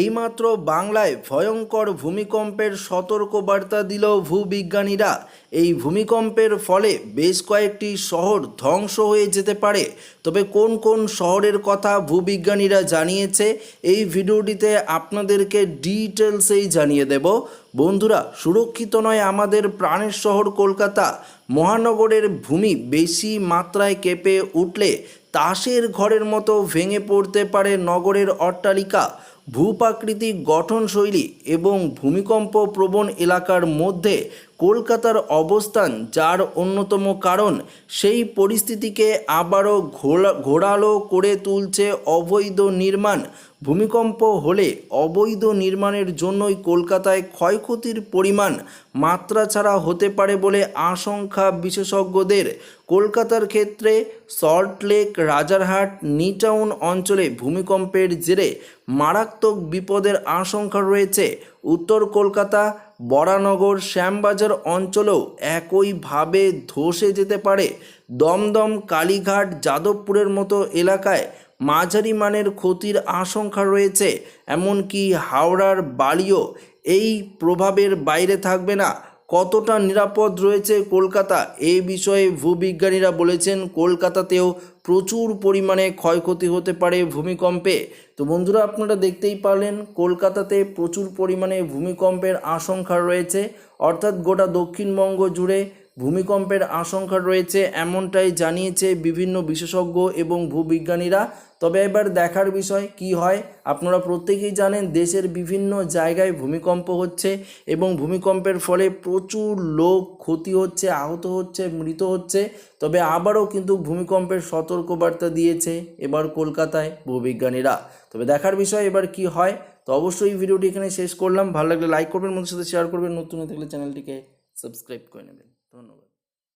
এইমাত্র বাংলায় ভয়ঙ্কর ভূমিকম্পের সতর্কবার্তা দিল ভূবিজ্ঞানীরা। এই ভূমিকম্পের ফলে বেশ কয়েকটি শহর ধ্বংস হয়ে যেতে পারে। তবে কোন কোন শহরের কথা ভূবিজ্ঞানীরা জানিয়েছে, এই ভিডিওটিতে আপনাদেরকে ডিটেলসেই জানিয়ে দেব। বন্ধুরা, সুরক্ষিত নয় আমাদের প্রাণের শহর কলকাতা। মহানগরের ভূমি বেশি মাত্রায় কেঁপে উঠলে তাসের ঘরের মতো ভেঙে পড়তে পারে নগরের অট্টালিকা। ভূপ্রাকৃতিক গঠনশৈলী এবং ভূমিকম্প প্রবণ এলাকার মধ্যে কলকাতার অবস্থান, যার অন্যতম কারণ, সেই পরিস্থিতিকে আবারও ঘোলা, ঘোরালো করে তুলছে অবৈধ নির্মাণ। ভূমিকম্প হলে অবৈধ নির্মাণের জন্যই কলকাতায় ক্ষয়ক্ষতির পরিমাণ মাত্রা ছাড়া হতে পারে বলে আশঙ্কা বিশেষজ্ঞদের। কলকাতার ক্ষেত্রে সল্টলেক রাজারহাট, নিটাউন অঞ্চলে ভূমিকম্পের জেরে মারাত্মক বিপদের আশঙ্কা রয়েছে। উত্তর কলকাতা, বরানগর, শ্যামবাজার অঞ্চলেও একইভাবে ধসে যেতে পারে। দমদম, কালীঘাট, যাদবপুরের মতো এলাকায় মাঝারি মানের ক্ষতির আশঙ্কা রয়েছে, এমনকি হাওড়ার বালিও এই প্রভাবের বাইরে থাকবে না। কতটা নিরাপদ রয়েছে কলকাতা? এই বিষয়ে ভূবিজ্ঞানীরা বলেছেন, কলকাতাতেও প্রচুর পরিমাণে ক্ষয়ক্ষতি হতে পারে ভূমিকম্পে। তো বন্ধুরা, আপনারা দেখতেই পারলেন, কলকাতাতে প্রচুর পরিমাণে ভূমিকম্পের আশঙ্কা রয়েছে। অর্থাৎ গোটা দক্ষিণবঙ্গ জুড়ে ভূমিকম্পের আশঙ্কা রয়েছে এমনটাই জানিয়েছে বিভিন্ন বিশেষজ্ঞ এবং ভূবিজ্ঞানীরা। তবে এবার দেখার বিষয় কি হয়, আপনারা প্রত্যেকেই জানেন দেশের বিভিন্ন জায়গায় ভূমিকম্প হচ্ছে এবং ভূমিকম্পের ফলে প্রচুর লোক ক্ষতি হচ্ছে, আহত হচ্ছে, মৃত হচ্ছে। তবে আবারও কিন্তু ভূমিকম্পের সতর্কবার্তা দিয়েছে এবার কলকাতায় ভূবিজ্ঞানীরা। তবে দেখার বিষয় এবার কি হয়, তো অবশ্যই ভিডিওটি এখানে শেষ করলাম। ভালো লাগলে লাইক করবেন মধ্যে সাথে শেয়ার করবেন। নতুন হয়ে থাকলে চ্যানেলটিকে সাবস্ক্রাইব করে নেবেন। ধন্যবাদ